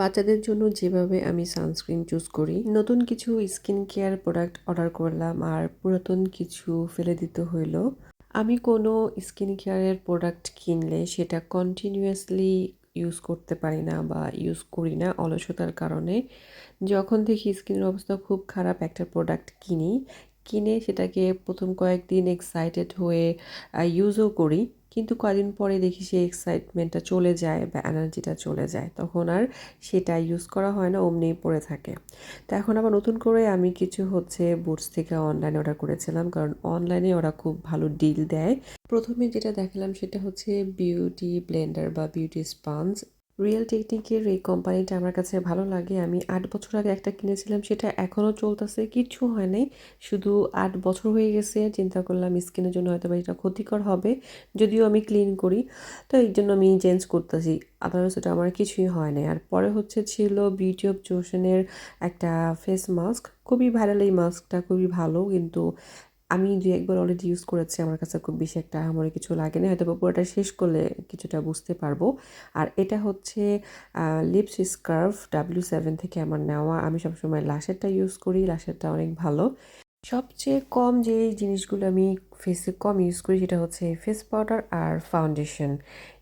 বাচ্চাদের জন্য যেভাবে আমি সানস্ক্রিন চুজ করি, নতুন কিছু স্কিন কেয়ার প্রোডাক্ট অর্ডার করলাম আর পুরাতন কিছু ফেলে দিতে হইল। আমি কোনো স্কিন কেয়ারের প্রোডাক্ট কিনলে সেটা কন্টিনিউয়াসলি ইউজ করতে পারি না বা ইউজ করি না অলসতার কারণে। যখন দেখি স্কিনের অবস্থা খুব খারাপ একটা প্রোডাক্ট কিনি, কিনে সেটাকে প্রথম কয়েকদিন এক্সাইটেড হয়ে ইউজও করি। কিন্তু কদিন পরে দেখি সেই এক্সাইটমেন্টটা চলে যায় বা এনার্জিটা চলে যায়। তখন আর সেটা ইউজ করা হয় না অমনিই পড়ে থাকে। তো এখন আবার নতুন করে আমি কিছু হচ্ছে বুটস থেকে অনলাইনে অর্ডার করেছিলাম, কারণ অনলাইনে ওরা খুব ভালো ডিল দেয়। প্রথমে যেটা দেখালাম সেটা হচ্ছে বিউটি ব্লেন্ডার বা বিউটি স্পঞ্জ রিয়েল টেকনিকের এই কোম্পানিটা আমার কাছে ভালো লাগে। আমি আট বছর আগে একটা কিনেছিলাম, সেটা এখনও চলতেছে কিছু হয় নাই। শুধু আট বছর হয়ে গেছে, চিন্তা করলাম স্কিনের জন্য হয়তো বা এটা ক্ষতিকর হবে। যদিও আমি ক্লিন করি, তো এই জন্য আমি চেঞ্জ করতেছি। আদারওয়াইজ ওটা আমার কিছুই হয় না আর পরে হচ্ছে ছিল বিউটি অফ জোশনের একটা ফেস মাস্ক খুবই ভাইরাল এই মাস্কটা খুবই ভালো, কিন্তু আমি দু একবার অলরেডি ইউজ করেছি, আমার কাছে খুব বেশি একটা আমার কিছু লাগে না হয়তো পুরোটা শেষ করলে কিছুটা বুঝতে পারব। আর এটা হচ্ছে লিপস স্কার্ফ ডাব্লিউ সেভেন থেকে আমার নেওয়া। আমি সবসময় লাশেরটা ইউজ করি লাশেরটা অনেক ভালো। সবচেয়ে কম যে জিনিসগুলো আমি ফেসে কম ইউজ করি সেটা হচ্ছে ফেস পাউডার আর ফাউন্ডেশন।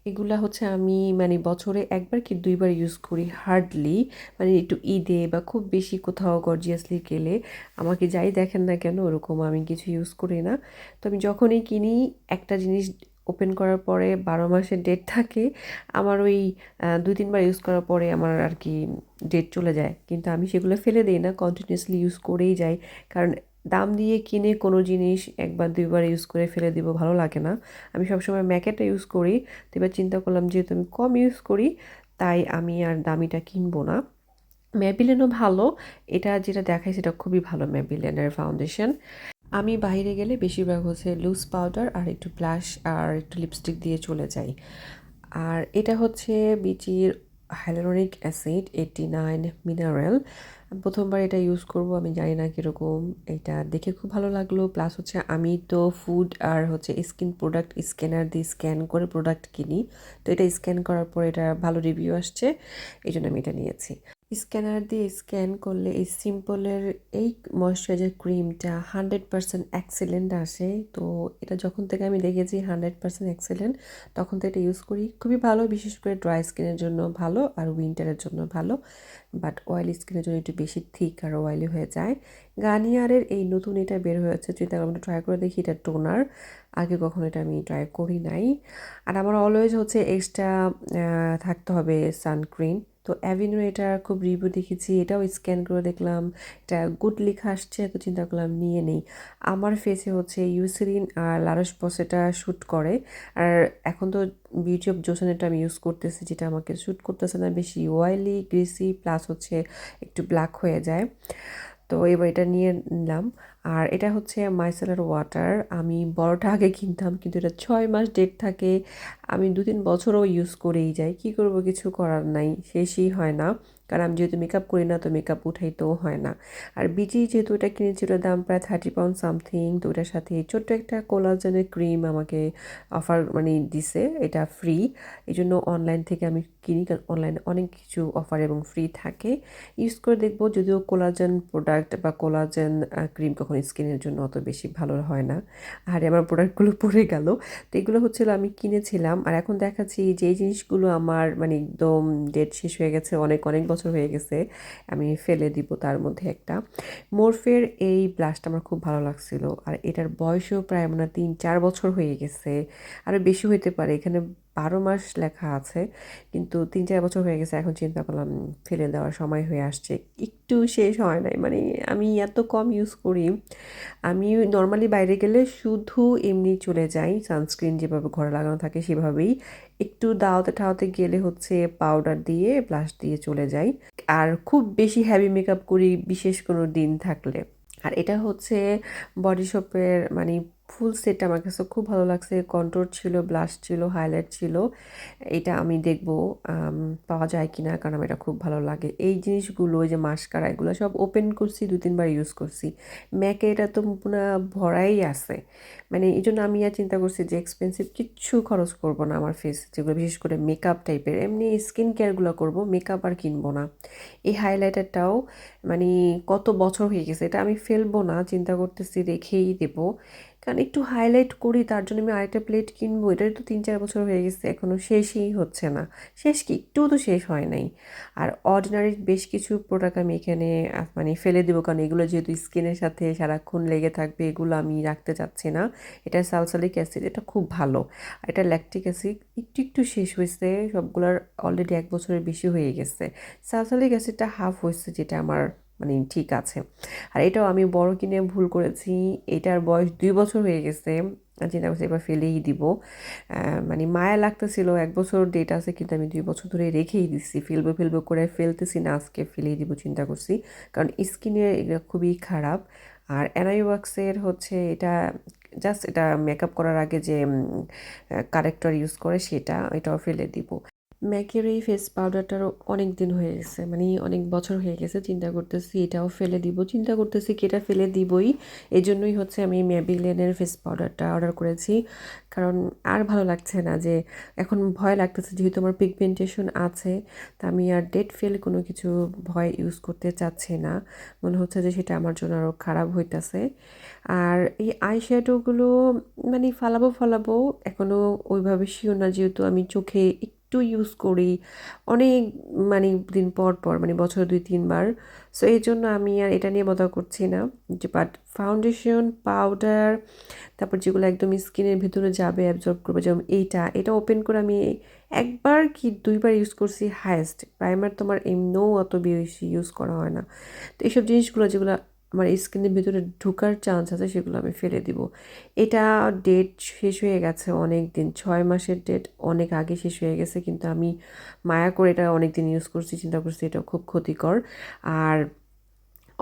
এগুলা হচ্ছে আমি মানে বছরে একবার কি দুইবার ইউজ করি, হার্ডলি। মানে একটু ঈদে বা খুব বেশি কোথাও গর্জিয়াসলি গেলে আমাকে যাই দেখেন না কেন ওরকম আমি কিছু ইউজ করি না। তো আমি যখনই কিনি, একটা জিনিস ওপেন করার পরে বারো মাসের ডেট থাকে, আমার ওই দুই তিনবার ইউজ করার পরে আমার আর কি ডেট চলে যায়। কিন্তু আমি সেগুলো ফেলে দিই না কন্টিনিউসলি ইউজ করেই যাই। কারণ দাম দিয়ে কিনে কোনো জিনিস একবার, দুইবার ইউজ করে ফেলে দিব, ভালো লাগে না। আমি সবসময় ম্যাকেটটা ইউজ করি। তো এবার চিন্তা করলাম, যেহেতু আমি কম ইউজ করি, তাই আমি আর দামিটা কিনবো না। ম্যাবিলেনও ভালো। এটা যেটা দেখায় সেটা খুবই ভালো ম্যাবিলেনের ফাউন্ডেশন আমি বাইরে গেলে বেশিরভাগ হচ্ছে লুজ পাউডার আর একটু ব্লাশ আর একটু লিপস্টিক দিয়ে চলে যাই। আর এটা হচ্ছে বিচির hyaluronic acid eighty nine mineral প্রথমবার এটা ইউজ করব, আমি জানি না কীরকম। এটা দেখে খুব ভালো লাগল। প্লাস হচ্ছে আমি তো ফুড আর হচ্ছে স্কিন প্রোডাক্ট স্ক্যানার দিয়ে স্ক্যান করে প্রোডাক্ট কিনি। তো এটা স্ক্যান করার পর এটা ভালো রিভিউ আসছে এই জন্য আমি এটা নিয়েছি। স্ক্যানার দিয়ে স্ক্যান করলে এই সিম্পলের এই ময়শ্চারাইজার ক্রিমটা হান্ড্রেড পারসেন্ট এক্সেলেন্ট আসে। তো এটা যখন থেকে আমি দেখেছি হান্ড্রেড পারসেন্ট এক্সেলেন্ট, তখন তো এটা ইউজ করি। খুবই ভালো, বিশেষ করে ড্রাই স্কিনের জন্য ভালো আর উইন্টারের জন্য ভালো। বাট অয়েলি স্কিনের জন্য একটু বেশি থিক আর অয়েলি হয়ে যায়। গার্নিয়ারের এই নতুন এটা বের হয়েছে যদি আমি ট্রাই করে দেখি, এটা টোনার। আগে কখনো এটা আমি ট্রাই করি নাই। আর আমার অলওয়েজ হচ্ছে এক্সট্রা থাকতে হবে সানক্রিম তো অ্যাভিনিউ এটা খুব রিভিউ দেখেছি, এটাও স্ক্যান করে দেখলাম, এটা গুড লেখা আসছে তো চিন্তা করলাম, নিয়ে নেই। আমার ফেসে হচ্ছে ইউসিরিন আর লারস পস এটা শ্যুট করে, আর এখন তো বিউটি অফ জোসনেটা আমি ইউজ করতেছি, যেটা আমাকে শ্যুট করতেছে না, বেশি অয়েলি গ্রিসি প্লাস হচ্ছে একটু ব্ল্যাক হয়ে যায়। তো এবার এটা নিয়ে নিলাম। আর এটা হচ্ছে মাইসেলার ওয়াটার আমি বড়টা আগে কিনতাম, কিন্তু এটা ছয় মাস ডেট থাকে। আমি দু তিন বছরও ইউজ করেই যাই। কি করব, কিছু করার নাই। শেষই হয় না। কারণ আমি যেহেতু মেকআপ করি না, তো মেকআপ উঠাইতেও হয় না। আর বিজি যেহেতু এটা কিনেছি, ওটার দাম প্রায় থার্টি পাউন্ড সামথিং তো ওটার সাথে ছোট্ট একটা কোলাজেনের ক্রিম আমাকে অফার মানে দিছে। এটা ফ্রি এই জন্য অনলাইন থেকে আমি কিনি, কারণ অনলাইনে অনেক কিছু অফার এবং ফ্রি থাকে। ইউজ করে দেখব, যদিও কোলাজেন প্রোডাক্ট বা কোলাজেন ক্রিম কখনো স্কিনের জন্য অত বেশি ভালো হয় না। আর, আমার প্রোডাক্টগুলো পড়ে গেল। তো এগুলো হচ্ছিল আমি কিনেছিলাম। আর এখন দেখাচ্ছি যে জিনিসগুলো আমার মানে একদম ডেট শেষ হয়ে গেছে, অনেক অনেক বছর হয়ে গেছে। আমি ফেলে দিব তার মধ্যে একটা। মোরফের এই ব্লাশটা আমার খুব ভালো লাগছিল। আর এটার বয়সও প্রায় মানে তিন, চার বছর হয়ে গেছে। আরও বেশি হইতে পারে। এখানে বারো মাস লেখা আছে, কিন্তু তিন চার বছর হয়ে গেছে, এখন চিন্তা করলাম, ফেলে দেওয়ার সময় হয়ে আসছে। একটু শেষ হয় নাই মানে আমি এত কম ইউজ করি, আমি নর্মালি বাইরে গেলে শুধু এমনি চলে যাই সানস্ক্রিন যেভাবে ঘরে লাগানো থাকে সেভাবেই। একটু দাওয়াতে ঠাওয়াতে গেলে হচ্ছে পাউডার দিয়ে ব্লাশ দিয়ে চলে যাই। আর খুব বেশি হ্যাভি মেকআপ করি, বিশেষ কোনো দিন থাকলে। আর এটা হচ্ছে বডি শপের মানে ফুল সেটটা আমার কাছে খুব ভালো লাগছে। কন্ট্রোর ছিল, ব্লাশ ছিল, হাইলাইট ছিল। এটা আমি দেখব পাওয়া যায় কি না কারণ আমার এটা খুব ভালো লাগে। এই জিনিসগুলো যে মাস্কারা, এগুলো সব ওপেন করছি দু তিনবার ইউজ করছি। ম্যাকে এটা তো পুরো ভরাই আছে। মানে এই জন্য আমি আর চিন্তা করছি যে এক্সপেন্সিভ কিচ্ছু খরচ করব না আমার ফেস যেগুলো বিশেষ করে মেকআপ টাইপের এমনি স্কিন কেয়ারগুলো করব মেকআপ আর কিনবো না। এই হাইলাইটারটাও মানে কত বছর হয়ে গেছে, এটা আমি ফেলব না, চিন্তা করতেছি, রেখেই দেবো। কারণ একটু হাইলাইট করি, তার জন্য আমি আরেকটা প্লেট কিনবো। এটার তো তিন চার বছর হয়ে গেছে এখনও শেষই হচ্ছে না। শেষ কি? একটুও তো শেষ হয় নাই। আর অর্ডিনারি বেশ কিছু প্রোডাক্ট আমি এখানে মানে ফেলে দেবো, কারণ এগুলো যেহেতু স্কিনের সাথে সারাক্ষণ লেগে থাকবে, এগুলো আমি রাখতে চাচ্ছি না। এটা সালসালিক অ্যাসিড এটা খুব ভালো। এটা ল্যাকটিক অ্যাসিড একটু একটু শেষ হয়েছে, সবগুলোর অলরেডি এক বছরের বেশি হয়ে গেছে। সালসালিক অ্যাসিডটা হাফ হয়েছে, যেটা আমার মানে ঠিক আছে। আর এটাও আমি বড় কিনে ভুল করেছি। এটার বয়স দুই বছর হয়ে গেছে। চিন্তা করছি এবার ফেলেই দিব। মানে মায়া লাগতেছিল। এক বছর ডেট আছে কিন্তু আমি দুই বছর ধরে রেখেই দিচ্ছি ফেলব ফেলব করে ফেলতেছি না আজকে, ফেলেই দিব চিন্তা করছি। কারণ স্কিনের এটা খুবই খারাপ। আর এনআই ওয়াক্সের হচ্ছে এটা জাস্ট এটা মেকআপ করার আগে যে কারেক্টর ইউজ করে সেটা, এটাও ফেলে দিব। ম্যাকের এই ফেস পাউডারটারও অনেক দিন হয়ে গেছে মানে অনেক বছর হয়ে গেছে, চিন্তা করতেছি এটাও ফেলে দিব, চিন্তা করতেছি কি এটা ফেলে দিবই। এই জন্যই হচ্ছে আমি ম্যাবিলেনের ফেস পাউডারটা অর্ডার করেছি, কারণ আর ভালো লাগছে না যে এখন ভয় লাগতেছে যেহেতু আমার পিগমেন্টেশন আছে, তা আমি আর ডেট ফেল কোনো কিছু ভয় ইউজ করতে চাচ্ছি না। মনে হচ্ছে যে সেটা আমার জন্য আরও খারাপ হইতাছে। আর এই আই শ্যাডোগুলো মানে ফালাবো ফালাবো এখনও ওইভাবে শিও না, যেহেতু আমি চোখে একটু ইউজ করি। অনেক মানে দিন পর পর মানে বছর দুই, তিনবার। সো এই জন্য আমি আর এটা নিয়ে বদল করছি না। যে বাট ফাউন্ডেশন পাউডার তারপর যেগুলো একদম স্কিনের ভিতরে যাবে অ্যাবজর্ব করবে, যেমন এইটা, এটা ওপেন করে আমি একবার কি দুইবার ইউজ করছি হায়েস্ট প্রাইমার তোমার এমনিও অত বেশি ইউজ করা হয় না। তো এইসব জিনিসগুলো যেগুলো আমার স্কিনের ভিতরে ঢুকার চান্স আছে, সেগুলো আমি ফেলে দিব। এটা ডেট শেষ হয়ে গেছে অনেক দিন, ছয় মাসের ডেট অনেক আগে শেষ হয়ে গেছে, কিন্তু আমি মায়া করে এটা অনেক দিন ইউজ করছি, চিন্তা করছি এটা খুব ক্ষতিকর। আর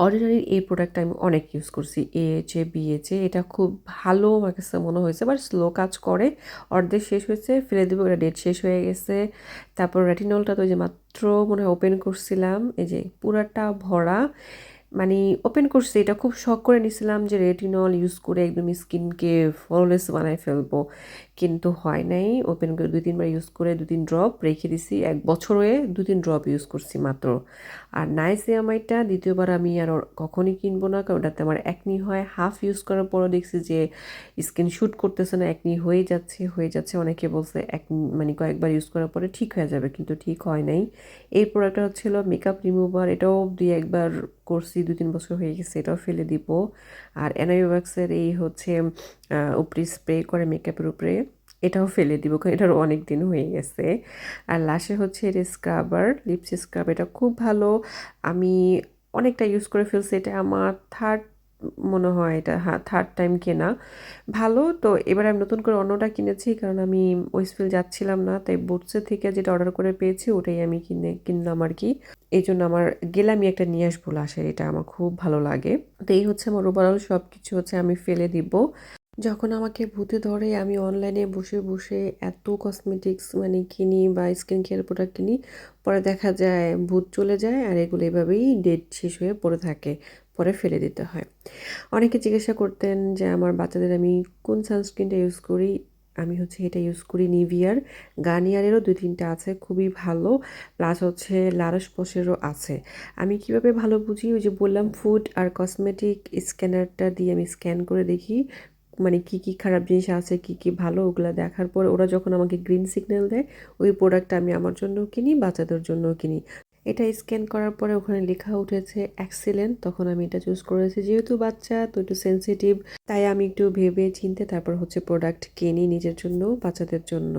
অর্ডিনারি এই প্রোডাক্টটা আমি অনেক ইউজ করছি এএচে বিএচে এটা খুব ভালো আমার কাছে মনে হয়েছে বাট স্লো কাজ করে। অর্ধেক শেষ হয়েছে, ফেলে দেবো, এটা ডেট শেষ হয়ে গেছে। তারপর রেটিনলটা তো যে মাত্র মনে হয় ওপেন করছিলাম, এই যে পুরাটা ভরা। মানে ওপেন করছি, এটা খুব শখ করে নিছিলাম যে রেটিনল ইউজ করে একদম স্কিনকে ফললেস বানায় ফেলব। কিন্তু হয় নাই। ওপেন করে দুই তিনবার ইউজ করে দু তিন ড্রপ রেখে দিছি। এক বছরে দু তিন ড্রপ ইউজ করছি মাত্র। আর নাইসিয়ামাইটটা দ্বিতীয়বার আমি আর কখনই কিনবো না, কারণ ওটাতে আমার একনি হয়। হাফ ইউজ করার পরও দেখছি যে স্কিন শ্যুট করতেছে না একনি হয়ে যাচ্ছে হয়ে যাচ্ছে। অনেকে বলছে এক মানে কয়েকবার ইউজ করার পরে ঠিক হয়ে যাবে, কিন্তু ঠিক হয় নাই। এই প্রোডাক্টটা হচ্ছিল মেকআপ রিমুভার এটাও দুই একবার করছি দু তিন বছর হয়ে গেছে, এটাও ফেলে দিব। আর এনআইওয়াক্সের এই হচ্ছে উপরে স্প্রে করে মেকআপের উপরে। এটাও ফেলে দিব, কারণ এটারও অনেক দিন হয়ে গেছে। আর লাশে হচ্ছে এর স্ক্রাবার লিপস স্ক্রাব এটা খুব ভালো। আমি অনেকটা ইউজ করে ফেলছি, এটা আমার থার্ড মনে হয় এটা হ্যাঁ থার্ড টাইম কেনা। ভালো, তো এবার আমি নতুন করে অন্যটা কিনেছি, কারণ আমি ওয়েস্টফিল্ড যাচ্ছিলাম না, তাই বুটসের থেকে যেটা অর্ডার করে পেয়েছি, ওটাই আমি কিনে, কিনলাম আর কি। এই জন্য আমার গেলে আমি একটা নিয়ে আসব লাশের, এটা আমার খুব ভালো লাগে। তো এই হচ্ছে আমার ওভারঅল সব কিছু হচ্ছে আমি ফেলে দিব। যখন আমাকে ভূতে ধরে, আমি অনলাইনে বসে বসে এত কসমেটিক্স মানে কিনি বা স্কিন কেয়ার প্রোডাক্ট কিনি, পরে দেখা যায় ভূত চলে যায় আর এগুলো এভাবেই ডেট শেষ হয়ে পড়ে থাকে, পরে ফেলে দিতে হয়। অনেকে জিজ্ঞাসা করতেন যে, আমার বাচ্চাদের আমি কোন সানস্ক্রিনটা ইউজ করি? আমি হচ্ছে এটা ইউজ করি নিভিয়ার গার্নিয়ারেরও দুই তিনটা আছে, খুবই ভালো। প্লাস হচ্ছে লারস পশেরও আছে। আমি কীভাবে ভালো বুঝি? ওই যে বললাম ফুড আর কসমেটিক স্ক্যানারটা দিয়ে আমি স্ক্যান করে দেখি। মানে কি কি খারাপ জিনিস আছে, কি কি ভালো, ওগুলো দেখার পর ওরা যখন আমাকে গ্রিন সিগন্যাল দেয়, ওই প্রোডাক্টটা আমি আমার জন্য কিনি, বাচ্চাদের জন্য কিনি। এটা স্ক্যান করার পরে ওখানে লেখা উঠেছে অ্যাক্সিলেন্ট তখন আমি এটা চুজ করেছি। যেহেতু বাচ্চা, তো একটু সেন্সিটিভ তাই আমি একটু ভেবে চিনতে তারপর হচ্ছে প্রোডাক্ট কিনি নিজের জন্য, বাচ্চাদের জন্য।